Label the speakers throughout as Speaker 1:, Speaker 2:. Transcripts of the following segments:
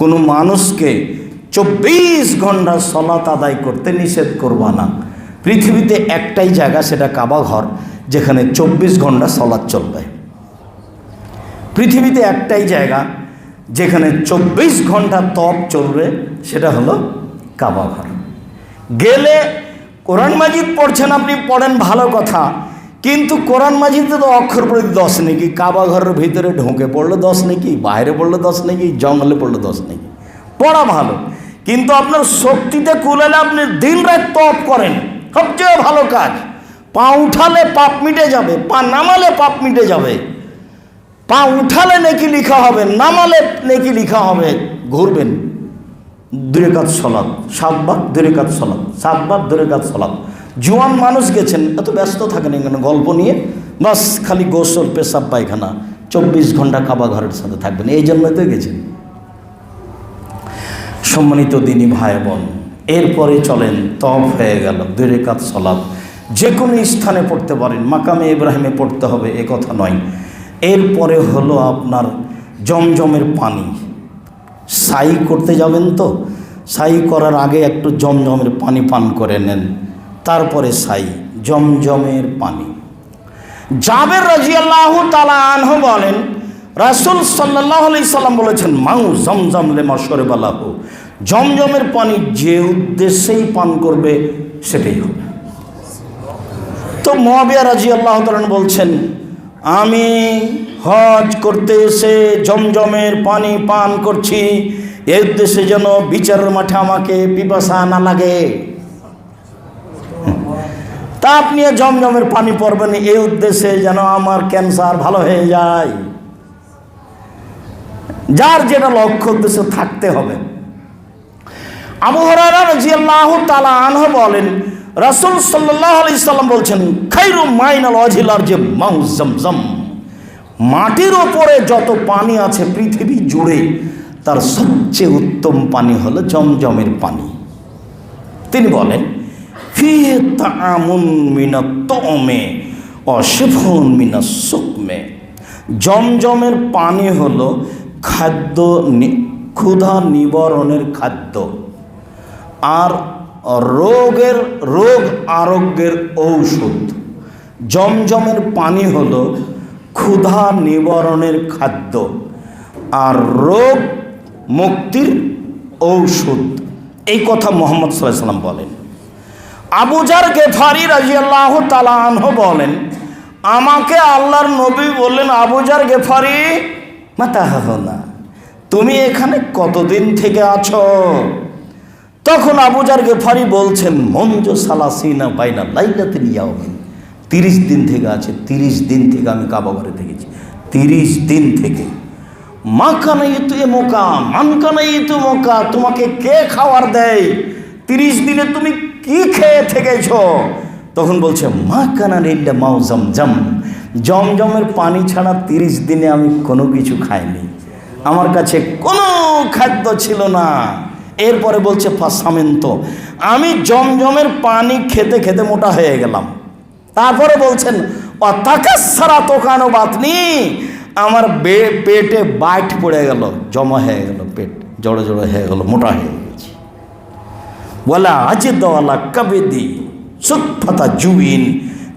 Speaker 1: কোনো মানুষকে চব্বিশ ঘণ্টা সলাত আদায় করতে নিষেধ করবা না। পৃথিবীতে একটাই জায়গা, সেটা কাবা ঘর, যেখানে চব্বিশ ঘণ্টা সলাৎ চলবে। পৃথিবীতে একটাই জায়গা, যেখানে চব্বিশ ঘণ্টা তপ চলবে, সেটা হলো কাবা ঘর। গেলে কোরআন মাজিদ পড়ছেন, আপনি পড়েন ভালো কথা। কিন্তু কোরআন মাজিদে তো অক্ষর প্রতি দশ নাকি, কাবা ঘরের ভিতরে ঢুকে পড়লে দশ নাকি, বাইরে পড়লে দশ নাকি, জঙ্গলে পড়লে দশ নাকি। পড়া ভালো, কিন্তু আপনার শক্তিতে কুলালে আপনি দিন রাত তপ করেন। সবচেয়ে ভালো কাজ, পা উঠালে পাপ মিটে যাবে, পা নামালে পাপ মিটে যাবে। পা উঠালে নেকি লিখা হবে, নামালে নেকি লিখা হবে, ঘুরবেন। দূরে কাজ সলাদ সাতবার দূরে কাজ সলাদ সাতবার দূরে কাজ সলাদ জোয়ান মানুষ গেছেন, এত ব্যস্ত থাকেন এখানে গল্প নিয়ে। বাস খালি গোসল, পেশাব, পায়খানা, চব্বিশ ঘণ্টা কাবা ঘরের সাথে থাকবেন, এই জন্যই তো গেছেন। সম্মানিত দিনী ভাই বোন, এরপরে চলেন তফ হয়ে গেল, দূরে কাজ সলাদ যে কোনো স্থানে পড়তে পারেন, মাকামে ইব্রাহিমে পড়তে হবে, এ কথা নয়। এরপরে হলো আপনার জমজমের পানি। সাই করতে যাবেন তো? সাই করার আগে একটু জমজমের পানি পান করে নেন। তারপরে সাই জমজমের পানি। জাবের রাজিয়াল্লাহ তালা আনহ বলেন, রাসুল সাল্লাহ আলি সাল্লাম বলেছেন, মাউ জমজম লে মশরে বালাহ জমজমের পানি যে উদ্দেশ্যেই পান করবে, সেটাই হবে। তো মহাবিয়া রাজি আল্লাহ তালন বলছেন, আমি হজ করতে এসে জমজমের পানি পান করছি। এর উদ্দেশ্যে যেন বিচারের মাঠে আমাকে পিপাসা না লাগে। তা আপনি জমজমের পানি পড়বেন, এই উদ্দেশ্যে যেন আমার ক্যান্সার ভালো হয়ে যায়। যার যেটা লক্ষ্য উদ্দেশ্য থাকতে হবে। আবু হরারা তালা আনহ বলেন, রাসুল সাল্লাহ আলি সাল্লাম বলছেন, খাইরু মাইনাল অজিলার যে মাউ জমজম, মাটির ওপরে যত পানি আছে পৃথিবী জুড়ে, তার সবচেয়ে উত্তম পানি হলো জমজমের পানি। তিনি বলেন মিনা তমে সুকমে। জমজমের পানি হলো খাদ্য ক্ষুধা নিবারণের খাদ্য। আর রোগের, রোগ আরোগ্যের ঔষধ। জমজমের পানি হলো ক্ষুধা নিবারণের খাদ্য। আর রোগ মুক্তির ঔষধ। এই কথা মোহাম্মদ সাল্লাহ সাল্লাম বলেন। আবুজার গেফারি রাজিয়াল্লাহ তালা আনহ বলেন, আমাকে আল্লাহর নবী বললেন আবুজার গেফারি না তুমি এখানে কতদিন থেকে আছো? তখন আবুজার গেফারি বলছেন, মঞ্জ সালাসিনা বাইনা লাইলাতিন ইয়াউমিন তিরিশ দিন থেকে আছে, তিরিশ দিন থেকে আমি কাবা ঘরে থেকেছি, তিরিশ দিন থেকে। মা কানাই তু এ মোকা মান কানাই তু মোকা, তোমাকে কে খাবার দেয়? তিরিশ দিনে তুমি কি খেয়ে থেকেছ? তখন বলছে, মা কানা নিল্লা মাও জমজম। জমজমের পানি ছাড়া তিরিশ দিনে আমি কোনো কিছু খাইনি। আমার কাছে কোনো খাদ্য ছিল না। এরপরে বলছে, ফাসামেন্ত, আমি জমজমের পানি খেতে খেতে মোটা হয়ে গেলাম। তারপরে বলছেন অতাকাসারা তোকানো বাতনি, আমার পেটে বাইট পড়ে গেল, জমা হয়ে গেল পেট, জড়ো জড়ো হয়ে গেল, মোটা হয়ে দওয়ালা কবে দি সুৎফাতা জুইন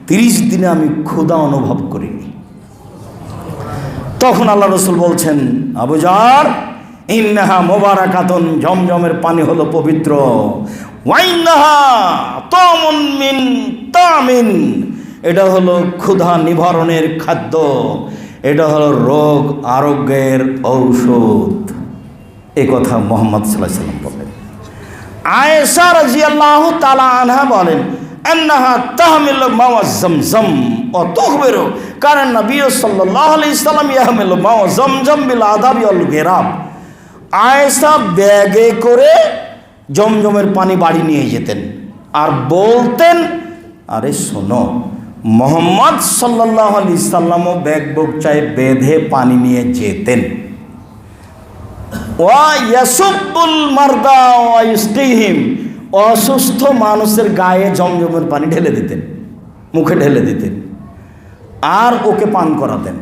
Speaker 1: তিরিশ দিনে আমি ক্ষুধা অনুভব করিনি। তখন আল্লাহ রসুল বলছেন আবুজার ইন্নাহা মোবারাকাতন, জমজমের পানি হলো পবিত্র। তমন মিন তামিন, এটা হলো ক্ষুধা নিবারণের খাদ্য। এটা হলো রোগ আরোগ্যের ঔষধ। এ কথা মোহাম্মদ সাল্লাহ সাল্লাম বলেন। আয়েশা রাজিয়াল্লাহু তালা আনহা বলেন মাওয়া জমজম ও তুখবিরু কারণ নবী সাল্লাল্লাহু আলাইহি সাল্লাম ইয়াহমিল মাওয়া জমজম বিল আদাবি ওয়াল গিরাব। আয়েশা ব্যাগে করে জমজমের পানি বাড়ি নিয়ে যেতেন আর বলতেন, আরে শোনো, মোহাম্মদ সাল্লাহ আলি সাল্লামও ব্যাগ বোকচায় বেঁধে পানি নিয়ে যেতেন। অসুস্থ মানুষের গায়ে জমজমের পানি ঢেলে দিতেন, মুখে ঢেলে দিতেন, আর ওকে পান করাতেন।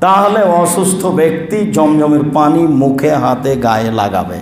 Speaker 1: তাহলে অসুস্থ ব্যক্তি জমজমের পানি মুখে, হাতে, গায়ে লাগাবে।